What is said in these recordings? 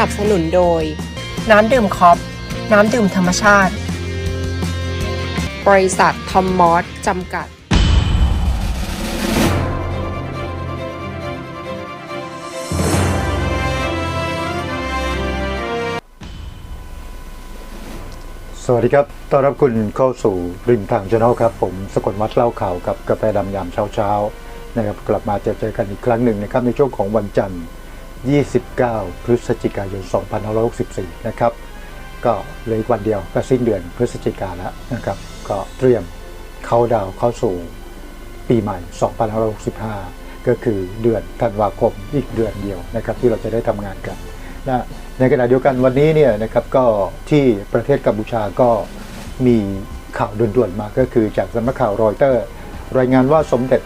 สนับสนุนโดย น้ำดื่มคอปน้ำดื่มธรรมชาติ บริษัททอมมอสจำกัด สวัสดีครับ ต้อนรับคุณเข้าสู่ริมทางช n แนลครับ ผมสกลวัฒน์เล่าข่าวกับกาแฟดำยามเช้าเช้าๆนะครับ กลับมาเจอเจอกันอีกครั้งหนึ่งนะครับในช่วงของวันจันทร์ 29 พฤศจิกายน 2564 นะครับ ก็เหลืออีกวันเดียวก็สิ้นเดือนพฤศจิกาแล้วนะครับ ก็เตรียมเข้าดาวเข้าสู่ปีใหม่ 2565 ก็คือเดือนธันวาคมอีกเดือนเดียวนะครับ ที่เราจะได้ทำงานกันนะในขณะเดียวกันวันนี้เนี่ยนะครับก็ที่ประเทศกัมพูชาก็มีข่าวด่วนๆมาก็คือจากสำนักข่าวรอยเตอร์ รายงานว่าสมเด็จ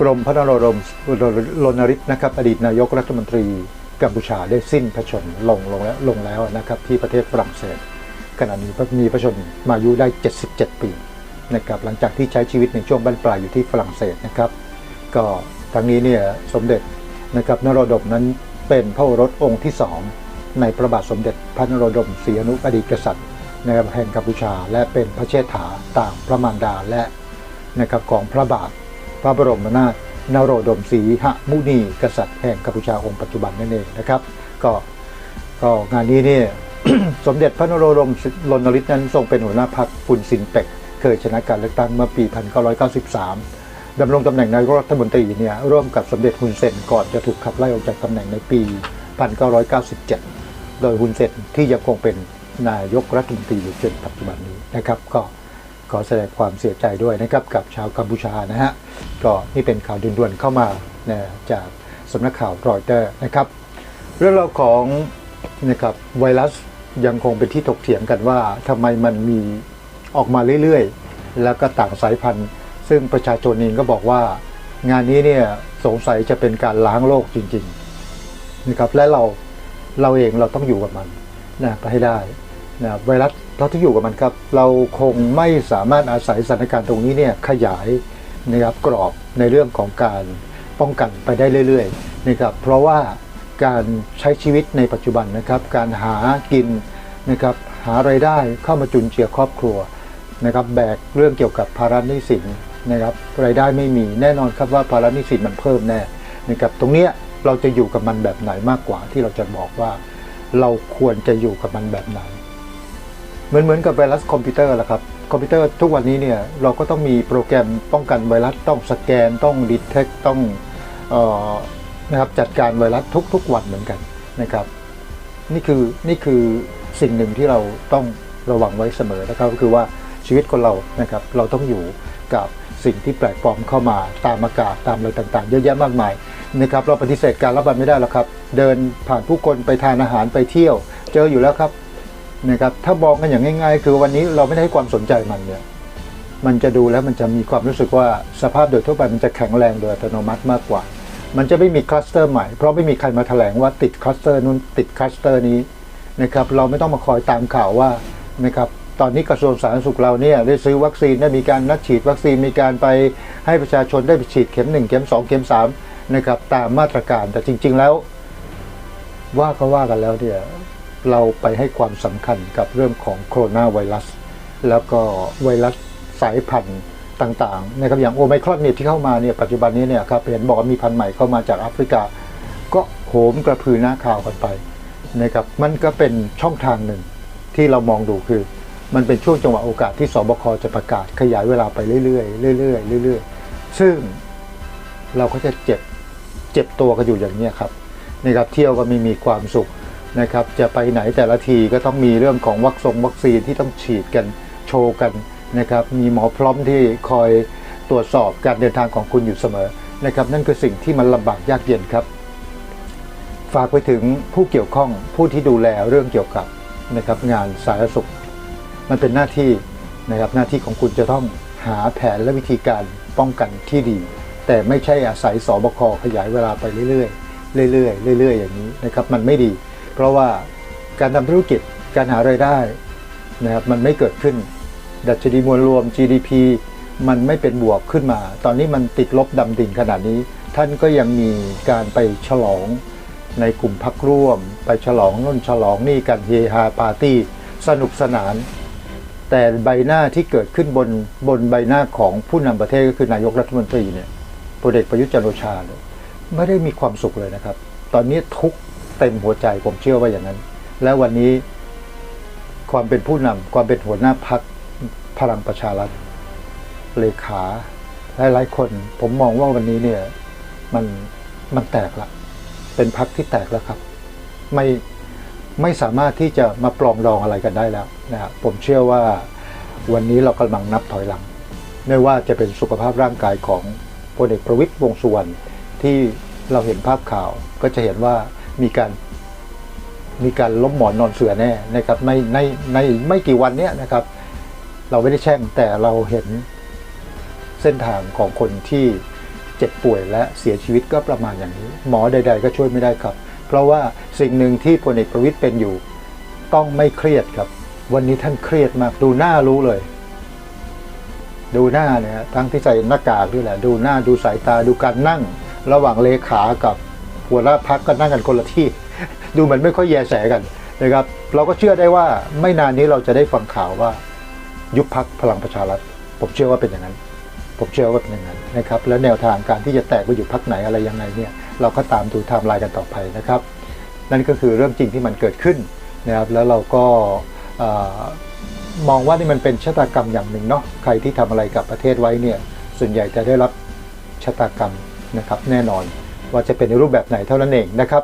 กรมพระนโรมรณฤทธิ์นะครับอดีตนายกรัฐมนตรีกัมพูชาได้สิ้นพระชนม์ลงลงแล้วลงแล้วนะครับที่ประเทศฝรั่งเศสขณะนี้มีพระชนมายุได้ 77 ปีนะครับหลังจากที่ใช้ชีวิตในช่วงบั้นปลายอยู่ที่ฝรั่งเศสนะครับ ก็ทั้งนี้เนี่ยสมเด็จนะครับนโรดมนั้นเป็นพระโอรสองค์ที่สองในพระบาทสมเด็จพระนโรดมศรีอนุอดีตกษัตริย์นะครับแห่งกัมพูชา และเป็นพระเชษฐาต่างพระมารดาและนะครับของพระบาท พระบรมนาถนโรดมศรีหมุนีกษัตริย์แห่งกัมพูชาองค์ปัจจุบันนั่นเองนะครับ ก็ก็งานนี้เนี่ยสมเด็จพระนโรดมรณฤทธิ์นั้นทรงเป็นหัวหน้าพรรคฟุนซินเป็ก เคยชนะการเลือกตั้งเมื่อปี 1993 ดำรงตำแหน่งนายกรัฐมนตรีเนี่ยร่วมกับสมเด็จฮุนเซนก่อนจะถูกขับไล่ออกจากตำแหน่งในปี 1997 โดยฮุนเซนที่ยังคงเป็นนายกรัฐมนตรีอยู่จนปัจจุบันนี้นะครับก็ ขอแสดงความเสียใจด้วยนะครับกับชาวกัมพูชานะฮะก็นี่เป็นข่าวด่วนๆเข้ามานะจากสำนักข่าวรอยเตอร์นะครับเรื่องราวของนะครับไวรัสยังคงเป็นที่ถกเถียงกันว่าทำไมมันมีออกมาเรื่อยๆ แล้วก็ต่างสายพันธุ์ ซึ่งประชาชนเองก็บอกว่างานนี้เนี่ยสงสัยจะเป็นการล้างโลกจริงๆนะครับและเราเราเองเราต้องอยู่กับมันนะไปให้ได้ นะไวรัสเราต้องอยู่กับมันครับ เราคงไม่สามารถอาศัยสถานการณ์ตรงนี้เนี่ยขยายนะครับกรอบในเรื่องของการป้องกันไปได้เรื่อยๆนะครับเพราะว่าการใช้ชีวิตในปัจจุบันนะครับ การหากินนะครับหาไรายได้เข้ามาจุนเจือครอบครัวนะครับแบกเรื่องเกี่ยวกับภาระหนี้สินนะครับรายได้ไม่มีแน่นอนครับว่าภาระหนี้สินมันเพิ่มแน่นะครับตรงเนี้ยเราจะอยู่กับมันแบบไหนมากกว่าที่เราจะบอกว่า เราควรจะอยู่กับมันแบบไหน เหมือนเหมือนกับไวรัสคอมพิวเตอร์แหละครับคอมพิวเตอร์ทุกวันนี้เนี่ยเราก็ต้องมีโปรแกรมป้องกันไวรัสต้องสแกนต้องดีเทคต้องออนะครับจัดการไวรัสทุกๆวันเหมือนกันนะครับนี่คือนี่คือสิ่งหนึ่งที่เราต้องระวังไว้เสมอนะครับก็คือว่าชีวิตคนเรานะครับเราต้องอยู่กับสิ่งที่แปลกปลอมเข้ามาตามอากาศตามอะไรต่างๆ เยอะแยะมากมายนะครับเราปฏิเสธการรับมันไม่ได้หรอกครับ เดินผ่านผู้คนไปทานอาหารไปเที่ยว เจออยู่แล้วครับ นะครับถ้ามองกันอย่างง่าย ๆ คือวันนี้เราไม่ได้ให้ความสนใจมันเนี่ยมันจะดูแล้วมันจะมีความรู้สึกว่าสภาพโดยทั่วไปมันจะแข็งแรงโดยอัตโนมัติมากกว่า มันจะไม่มีคลัสเตอร์ใหม่ เพราะไม่มีใครมาแถลงว่าติดคลัสเตอร์นู้นติดคลัสเตอร์นี้นะครับเราไม่ต้องมาคอยตามข่าวว่านะครับตอนนี้กระทรวงสาธารณสุขเราเนี่ยได้ซื้อวัคซีนได้มีการนัดฉีดวัคซีนมีการไปให้ประชาชนได้ไปฉีดเข็ม 1 เข็ม 2 เข็ม3นะครับตามมาตรการแต่จริง ๆแล้ว ว่าก็ว่ากันแล้วเนี่ย เราไปให้ความสำคัญกับเรื่องของโคโรนาไวรัส แล้วก็ไวรัสสายพันธุ์ต่างๆนะครับอย่างโอไมครอนเนี่ยที่เข้ามาเนี่ยปัจจุบันนี้เนี่ยครับเห็นบอกว่ามีพันธุ์ใหม่เข้ามาจากแอฟริกา ก็โหมกระพือหน้าข่าวกันไปนะครับมันก็เป็นช่องทางหนึ่งที่เรามองดูคือ มันเป็นช่วงจังหวะโอกาสที่สบคจะประกาศขยายเวลาไปเรื่อยๆเรื่อยๆเรื่อยๆ ซึ่งเราก็จะเจ็บเจ็บตัวกันอยู่อย่างนี้ครับนะครับเที่ยวก็ไม่มีความสุข นะครับจะไปไหนแต่ละทีก็ต้องมีเรื่องของวัคซงวัคซีนที่ต้องฉีดกันโชว์กันนะครับมีหมอพร้อมที่คอยตรวจสอบการเดินทางของคุณอยู่เสมอนะครับนั่นคือสิ่งที่มันลำบากยากเย็นครับ ฝากไปถึงผู้เกี่ยวข้องผู้ที่ดูแลเรื่องเกี่ยวกับนะครับงานสาธารณสุข มันเป็นหน้าที่นะครับหน้าที่ของคุณจะต้องหาแผนและวิธีการป้องกันที่ดี แต่ไม่ใช่อาศัยสบคขยายเวลาไปเรื่อยๆเรื่อยๆเรื่อยๆอย่างนี้นะครับมันไม่ดี เพราะว่าการทำธุรกิจการหารายได้นะครับมันไม่เกิดขึ้น ดัชนีมวลรวม GDP มันไม่เป็นบวกขึ้นมา ตอนนี้มันติดลบดำดิ่งขนาดนี้ ท่านก็ยังมีการไปฉลองในกลุ่มพักร่วม ไปฉลองนู่นฉลองนี่กันเฮฮาปาร์ตี้สนุกสนาน แต่ใบหน้าที่เกิดขึ้นบนบนใบหน้าของผู้นำประเทศก็คือนายกรัฐมนตรีเนี่ยพลเอกประยุทธ์จันโอชาเนี่ยไม่ได้มีความสุขเลยนะครับ ตอนนี้ทุกข เต็มหัวใจผมเชื่อว่าอย่างนั้น และวันนี้ความเป็นผู้นำความเป็นหัวหน้าพักพลังประชารัฐเลขาหลายๆคน ผมมองว่าวันนี้เนี่ยมันมันแตกละเป็นพักที่แตกแล้วครับ ไม่ไม่สามารถที่จะมาปลองดองอะไรกันได้แล้วนะครับผมเชื่อว่าวันนี้เรากำลังนับถอยหลัง ไม่ว่าจะเป็นสุขภาพร่างกายของพลเอกประวิตยวงสุวรรณที่เราเห็นภาพข่าวก็จะเห็นว่า มีการมีการล้มหมอนนอนเสือแน่นะครับในในในไม่กี่วันเนี้ยนะครับ เราไม่ได้แช่งแต่เราเห็นเส้นทางของคนที่เจ็บป่วยและเสียชีวิตก็ประมาณอย่างนี้ หมอใด ๆ ก็ช่วยไม่ได้ครับ เพราะว่าสิ่งหนึ่งที่พลเอกประวิตยเป็นอยู่ ต้องไม่เครียดครับ วันนี้ท่านเครียดมากดูหน้ารู้เลย ดูหน้าเนี่ยทั้งที่ใส่หน้ากากด้วยแหละ ดูหน้าดูสายตาดูการนั่ง ระหว่างเลขากับ หัวหน้าพักก็นั่งกันคนละที่ ดูเหมือนไม่ค่อยแยแสกันนะครับเราก็เชื่อได้ว่าไม่นานนี้เราจะได้ฟังข่าวว่า ยุบพักพลังประชารัฐ ผมเชื่อว่าเป็นอย่างนั้น ผมเชื่อว่าเป็นอย่างนั้นนะครับ แล้วแนวทางการที่จะแตกไปอยู่พักไหนอะไรยังไงเนี่ยเราก็ตามดูไทม์ไลน์กันต่อไปนะครับ นั่นก็คือเรื่องจริงที่มันเกิดขึ้นนะครับแล้วเราก็มองว่านี่มันเป็นชะตากรรมอย่างหนึ่งเนาะใครที่ทำอะไรกับประเทศไว้เนี่ยส่วนใหญ่จะได้รับชะตากรรมนะครับแน่นอน ว่าจะเป็นในรูปแบบไหนเท่านั้นเองนะครับ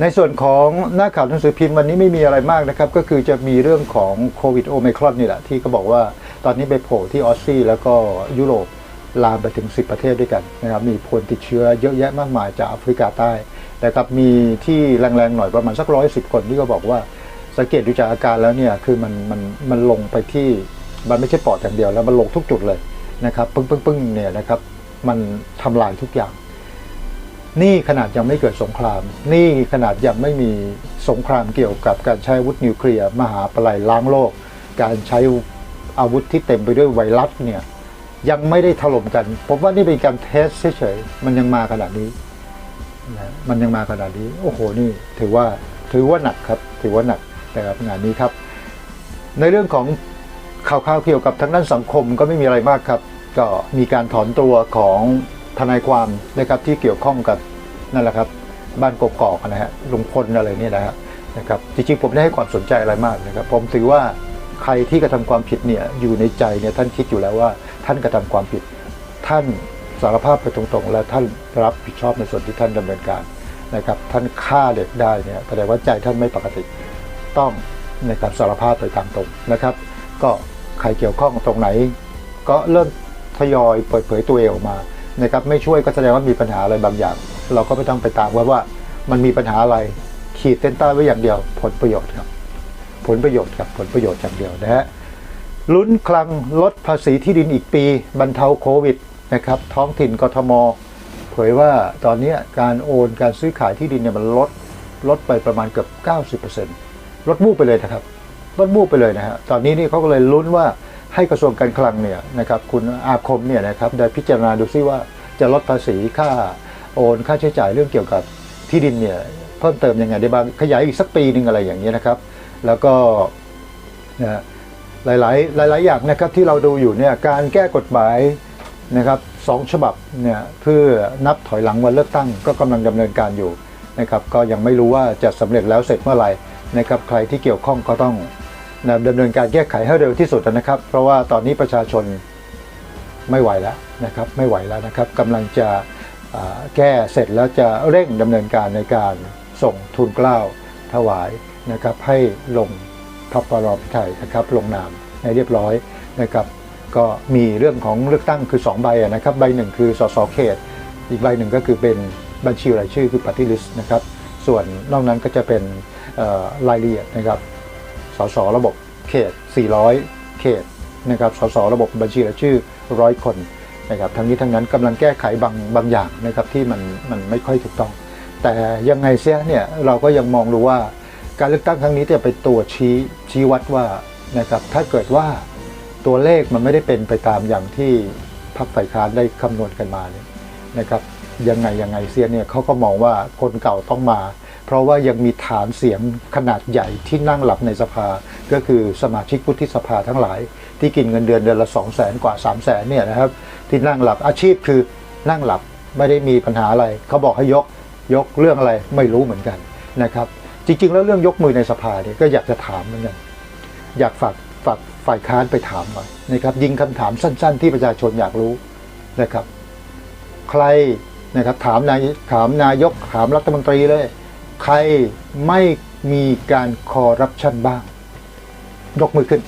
ในส่วนของหน้าข่าวหนังสือพิมพ์วันนี้ไม่มีอะไรมากนะครับ ก็คือจะมีเรื่องของโควิดโอไมครอนนี่แหละที่เขาบอกว่าตอนนี้ไปโผล่ที่ออสซี่แล้วก็ยุโรปลามไปถึง 10 ประเทศด้วยกันนะครับมีคนติดเชื้อเยอะแยะมากมายจากแอฟริกาใต้นะครับมีที่แรงๆหน่อยประมาณสักร้อยสิบคนที่ก็บอกว่าสังเกตดูจากอาการแล้วเนี่ยคือมันมันมันลงไปที่มันไม่ใช่ปอดอย่างเดียวแล้วมันลงทุกจุดเลยนะครับปึ้งปึ้งปึ้งเนี่ยนะครับมันทำลายทุกอย่าง นี่ขนาดยังไม่เกิดสงคราม นี่ขนาดยังไม่มีสงครามเกี่ยวกับการใช้อาวุธนิวเคลียร์มหาปลายล้างโลก การใช้อาวุธที่เต็มไปด้วยไวรัสเนี่ยยังไม่ได้ถล่มกันผมว่านี่เป็นการเทสเฉยๆมันยังมาขนาดนี้นะมันยังมาขนาดนี้ โอ้โหนี่ถือว่าถือว่าหนักครับ ถือว่าหนักนะครับงานนี้ครับ ในเรื่องของข่าวๆเกี่ยวกับทางด้านสังคมก็ไม่มีอะไรมากครับ ก็มีการถอนตัวของ ทนายความนะครับที่เกี่ยวข้องกับนั่นแหละครับบ้านกกอกนะฮะลุงพลอะไรนี่นะฮะนะครับจริงๆผมไม่ได้ให้ความสนใจอะไรมากนะครับผมถือว่าใครที่กระทำความผิดเนี่ยอยู่ในใจเนี่ยท่านคิดอยู่แล้วว่าท่านกระทำความผิด ท่านสารภาพไปตรงๆ และท่านรับผิดชอบในส่วนที่ท่านดำเนินการนะครับท่านฆ่าเด็กได้เนี่ยแสดงว่าใจท่านไม่ปกติต้องในการสารภาพไปตามตรงนะครับ ก็ใครเกี่ยวข้องตรงไหน ก็เริ่มทยอยเปิดเผยตัวเองออกมา นะครับไม่ช่วยก็แสดงว่ามีปัญหาอะไรบางอย่าง เราก็ไม่ต้องไปตามว่าว่ามันมีปัญหาอะไรขีดเส้นใต้ไว้อย่างเดียว ผลประโยชน์ครับ ผลประโยชน์ครับผลประโยชน์อย่างเดียวนะฮะลุ้นคลังลดภาษีที่ดินอีกปี บรรเทาโควิดนะครับท้องถิ่นกทม เผยว่าตอนนี้การโอนการซื้อขายที่ดินเนี่ยมันลดลดไปประมาณเกือบ 90%ลดมูบไปเลยนะครับลดมูบไปเลยนะฮะตอนนี้นี่เขาก็เลยลุ้นว่า ให้กระทรวงการคลังเนี่ยนะครับคุณอาคมเนี่ยนะครับได้พิจารณาดูซิว่าจะลดภาษีค่าโอนค่าใช้จ่ายเรื่องเกี่ยวกับที่ดินเนี่ยเพิ่มเติมยังไงได้บ้างขยายอีกสักปีหนึ่งอะไรอย่างนี้ยนะครับ แล้วก็นะฮะหลายๆหลาย ๆ อย่างนะครับที่เราดูอยู่เนี่ยการแก้กฎหมายนะครับสองฉบับเนี่ยเพื่อนับถอยหลังวันเลือกตั้งก็กำลังดำเนินการอยู่นะครับก็ยังไม่รู้ว่าจะสำเร็จแล้วเสร็จเมื่อไหร่นะครับใครที่เกี่ยวข้องก็ต้อง นะดำเนินการแก้ไขให้เร็วที่สุดนะครับ เพราะว่าตอนนี้ประชาชนไม่ไหวแล้วนะครับไม่ไหวแล้วนะครับกำลังจะแก้เสร็จแล้วจะเร่งดำเนินการในการส่งทุนกล้าวถวายนะครับให้ลงพระปรพิไทยนะครับลงนามให้เรียบร้อยนะครับก็มีเรื่องของเลือกตั้งคือ 2 ใบนะครับใบหนึ่งคือสสเขต อีกใบหนึ่งก็คือเป็นบัญชีรายชื่อคือปฏิริษนะครับส่วนนอกนั้นก็จะเป็นรายละเอียดนะครับ สสระบบเขต 400 เขตนะครับสสระบบบัญชีรายชื่อร้อยคนนะครับทั้งนี้ทั้งนั้นกำลังแก้ไขบางบางอย่างนะครับที่มันมันไม่ค่อยถูกต้อง แต่ยังไงเสียเนี่ยเราก็ยังมองดูว่าการเลือกตั้งครั้งนี้จะเป็นตัวชี้ชี้วัดว่านะครับถ้าเกิดว่าตัวเลขมันไม่ได้เป็นไปตามอย่างที่พรรคฝ่ายค้านได้คำนวณกันมาเนี่ยนะครับ ยังไงยังไงเสียเนี่ยเขาก็มองว่าคนเก่าต้องมา เพราะว่ายังมีฐานเสียงขนาดใหญ่ที่นั่งหลับในสภา ก็คือสมาชิกวุฒิสภาทั้งหลาย ที่กินเงินเดือนเดือนละ 2 0 0แสนกว่า 3 0 0แสนเนี่ยนะครับที่นั่งหลับอาชีพคือนั่งหลับไม่ได้มีปัญหาอะไรเขาบอกให้ยกยกเรื่องอะไรไม่รู้เหมือนกันนะครับจริงๆ แล้วเรื่องยกมือในสภาเนี่ยก็อยากจะถามเหมือนกันอยากฝากฝากฝ่ายค้านไปถามหน่อยนะครับยิงคำถามสั้น ๆ ที่ประชาชนอยากรู้นะครับ ใคร นะครับถามนายถามนายกถามรัฐมนตรีเลย ใครไม่มีการคอร์รัปชันบ้าง ยกมือขึ้น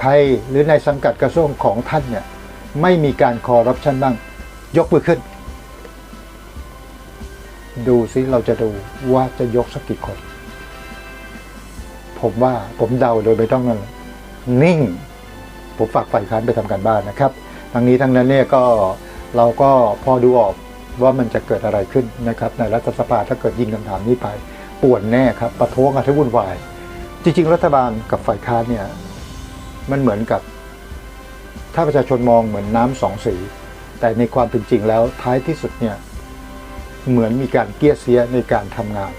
ใครหรือในสังกัดกระทรวงของท่านเนี่ยไม่มีการคอร์รัปชันบ้าง ยกมือขึ้น ดูซิเราจะดูว่าจะยกสักกี่คน ผมว่าผมเดาโดยไม่ต้องนั่นนิ่ง ผมฝากฝ่ายค้านไปทำการบ้านนะครับ ทั้งนี้ทั้งนั้นเนี่ยก็ เราก็พอดูออกว่ามันจะเกิดอะไรขึ้นนะครับในรัฐสภาถ้าเกิดยิงคำถามนี้ไปป่วนแน่ครับประท้วงกันให้วุ่นวาย จริง ๆ รัฐบาลกับฝ่ายค้านเนี่ยมันเหมือนกับ ถ้าประชาชนมองเหมือนน้ำสองสี แต่ในความเป็นจริงแล้วท้ายที่สุดเนี่ยเหมือนมีการเกี้ยเสียในการทำงาน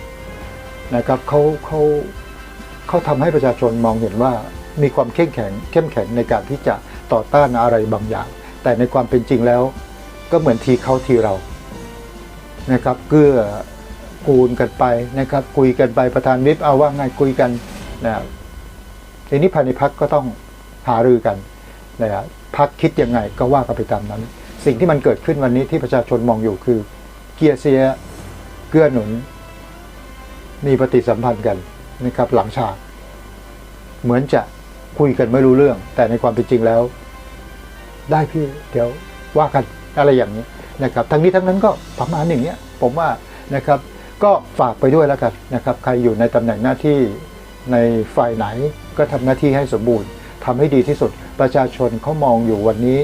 นะครับเขาเขาเขาทำให้ประชาชนมองเห็นว่ามีความเข้มแข็งเข้มแข็งในการที่จะต่อต้านอะไรบางอย่าง แต่ในความเป็นจริงแล้ว ก็เหมือนทีเขาทีเรานะครับเกื้อกูลกันไปนะครับ คุยกันไปประธานวิปเอาว่าไงคุยกันนะทีนี้ภายในพักก็ต้องหารือกันนะพักคิดยังไงก็ว่ากันไปตามนั้น สิ่งที่มันเกิดขึ้นวันนี้ที่ประชาชนมองอยู่คือ เกียร์เสียเกื้อหนุน มีปฏิสัมพันธ์กันนะครับหลังฉากเหมือนจะคุยกันไม่รู้เรื่อง แต่ในความเป็นจริงแล้ว ได้พี่เดี๋ยวว่ากัน อะไรอย่างนี้นะครับทั้งนี้ทั้งนั้นก็ประมาณอย่างเงี้ยผมว่านะครับก็ฝากไปด้วยแล้วกันนะครับใครอยู่ในตำแหน่งหน้าที่ในฝ่ายไหนก็ทำหน้าที่ให้สมบูรณ์ทำให้ดีที่สุดประชาชนเขามองอยู่วันนี้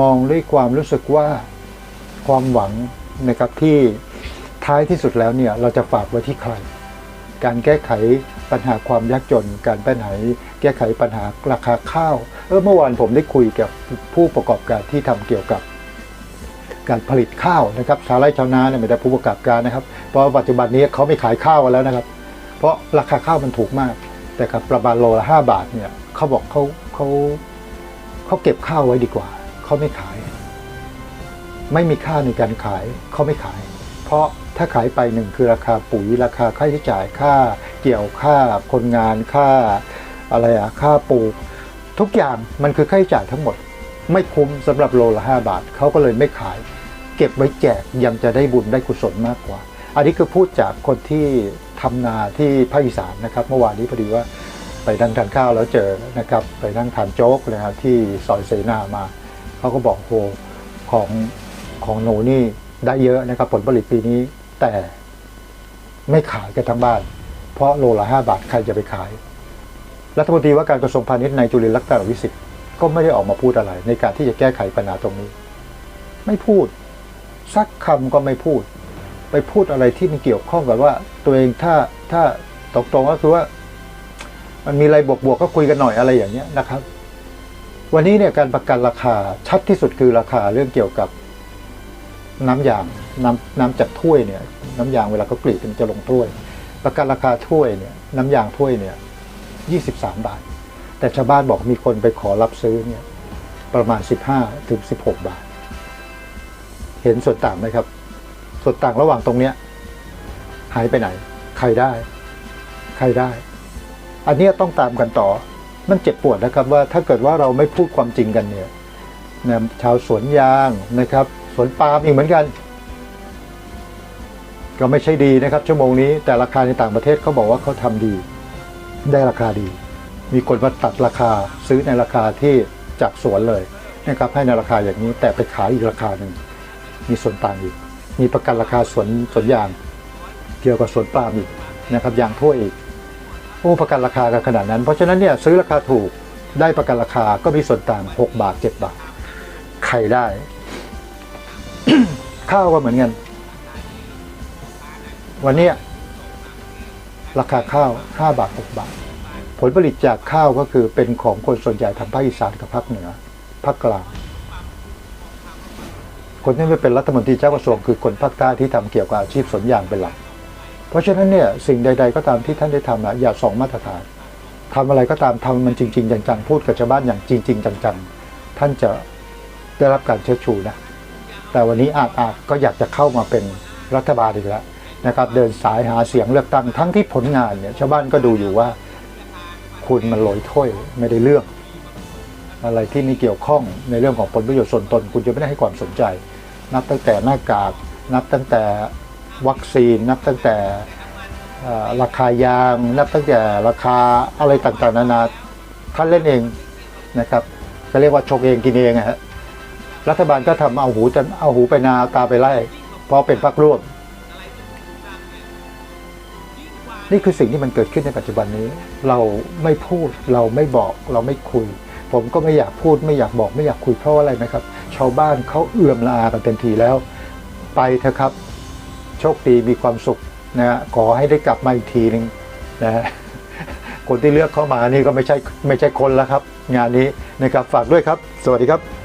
มองด้วยความรู้สึกว่าความหวังนะครับที่ท้ายที่สุดแล้วเนี่ยเราจะฝากไว้ที่ใคร การแก้ไขปัญหาความยากจน การปัญหาแก้ไขปัญหาราคาข้าวเออเมื่อวานผมได้คุยกับผู้ประกอบการที่ทำเกี่ยวกับ การผลิตข้าวนะครับชาวไร่ชาวนาเนี่ยไม่ได้ผู้ประกอบการนะครับ เพราะปัจจุบันนี้เขาไม่ขายข้าวกันแล้วนะครับ เพราะราคาข้าวมันถูกมาก แต่กับประมาณโลละห้าบาทเนี่ยเขาบอกเขาเขาเขาเก็บข้าวไว้ดีกว่าเขาไม่ขาย ไม่มีค่าในการขายเขาไม่ขาย เพราะถ้าขายไปหนึ่งคือราคาปุ๋ยราคาค่าใช้จ่ายค่าเกี่ยวค่าคนงานค่าอะไรอะค่าปลูก ทุกอย่างมันคือค่าใช้จ่ายทั้งหมด ไม่คุ้มสำหรับโลละ 5 บาทเขาก็เลยไม่ขาย เก็บไว้แจกยังจะได้บุญได้กุศลมากกว่า อันนี้คือพูดจากคนที่ทำนาที่ภาคอีสานนะครับ เมื่อวานนี้พอดีว่าไปนั่งทานข้าวแล้วเจอนะครับ ไปนั่งทานโจ๊กนะครับที่ซอยเสนามา เขาก็บอกโหของของหนูนี่ได้เยอะนะครับ ผลผลิตปีนี้ แต่ไม่ขายกันทั้งบ้าน เพราะโลละห้าบาทใครจะไปขาย รัฐมนตรีว่าการกระทรวงพาณิชย์นายจุลินลักษณะวิสิทธิ์ก็ไม่ได้ออกมาพูดอะไร ในการที่จะแก้ไขปัญหาตรงนี้ ไม่พูด สักคำก็ไม่พูด ไปพูดอะไรที่มันเกี่ยวข้องกับว่า ตัวเองถ้าถ้าตรงๆก็คือว่า มันมีอะไรบวกๆก็คุยกันหน่อยอะไรอย่างเงี้ยนะครับ วันนี้เนี่ยการประกันราคาชัดที่สุดคือราคาเรื่องเกี่ยวกับน้ำยางน้ำน้ำจากถ้วยเนี่ย น้ำยางเวลาเขากรีดมันจะลงถ้วย ประกันราคาถ้วยเนี่ย น้ำยางถ้วยเนี่ยยี่สิบสามบาท แต่ชาวบ้านบอกมีคนไปขอรับซื้อเนี่ย ประมาณสิบห้าถึงสิบหกบาท เห็นส่วนต่างไหมครับ ส่วนต่างระหว่างตรงเนี้ยหายไปไหน ใครได้ ใครได้ อันนี้ต้องตามกันต่อ มันเจ็บปวดนะครับว่าถ้าเกิดว่าเราไม่พูดความจริงกันเนี่ยนะชาวสวนยางนะครับ สวนปาล์มอีกเหมือนกัน ก็ไม่ใช่ดีนะครับ ชั่วโมงนี้แต่ราคาในต่างประเทศเขาบอกว่าเขาทำดี ได้ราคาดี มีคนมาตัดราคาซื้อในราคาที่จากสวนเลยนะครับให้ในราคาอย่างนี้แต่ไปขายอีกราคาหนึ่ง มีส่วนต่างอีก มีประกันราคาสวนสวนยางเกี่ยวกับสวนปาล์มอีกนะครับยางทั่วอีกโอ้ประกันราคากันขนาดนั้น เพราะฉะนั้นเนี่ยซื้อราคาถูกได้ประกันราคาก็มีส่วนต่าง 6 บาท 7 บาท ใครได้ ข้าวก็เหมือนกัน วันนี้ราคาข้าว 5 บาท 6 บาท ผลผลิตจากข้าวก็คือเป็นของคนส่วนใหญ่ทางภาคอีสานกับภาคเหนือภาคกลาง คนที่ไม่เป็นรัฐมนตรีเจ้ากระทรวงคือคนภาคใต้ที่ทำเกี่ยวกับอาชีพสวนยางเป็นหลัก เพราะฉะนั้นเนี่ยสิ่งใด ๆ ก็ตามที่ท่านได้ทำนะอย่าสองมาตรฐานทำอะไรก็ตามทำมันจริง ๆ จังๆพูดกับชาวบ้านอย่างจริง ๆ จังๆ ท่านจะได้รับการเชิดชูนะ แต่วันนี้อาจอาจก็อยากจะเข้ามาเป็นรัฐบาลอีกแล้วนะครับเดินสายหาเสียงเลือกตั้งทั้งที่ผลงานเนี่ยชาวบ้านก็ดูอยู่ว่า คุณมันลอยถ้วยไม่ได้เรื่อง อะไรที่มีเกี่ยวข้องในเรื่องของผลประโยชน์ส่วนตน คุณจะไม่ได้ให้ความสนใจ นับตั้งแต่หน้ากาก นับตั้งแต่วัคซีน นับตั้งแต่ราคายาง นับตั้งแต่ราคาอะไรต่างๆ นานาท่านเล่นเองนะครับก็เรียกว่าชกเองกินเองอะฮะรัฐบาลก็ทำเอาหูจะเอาหูไปนาตาไปไล่เพราะเป็นพรรคร่วมนี่คือสิ่งที่มันเกิดขึ้นในปัจจุบันนี้ เราไม่พูดเราไม่บอกเราไม่คุย ผมก็ไม่อยากพูดไม่อยากบอกไม่อยากคุยเพราะว่าอะไรไหมครับ ชาวบ้านเขาเอื้อมละอากันเต็มทีแล้ว ไปเถอะครับ โชคดีมีความสุขนะฮะขอให้ได้กลับมาอีกทีหนึ่งนะคนที่เลือกเข้ามานี่ก็ไม่ใช่ไม่ใช่คนแล้วครับ งานนี้นะครับฝากด้วยครับ สวัสดีครับ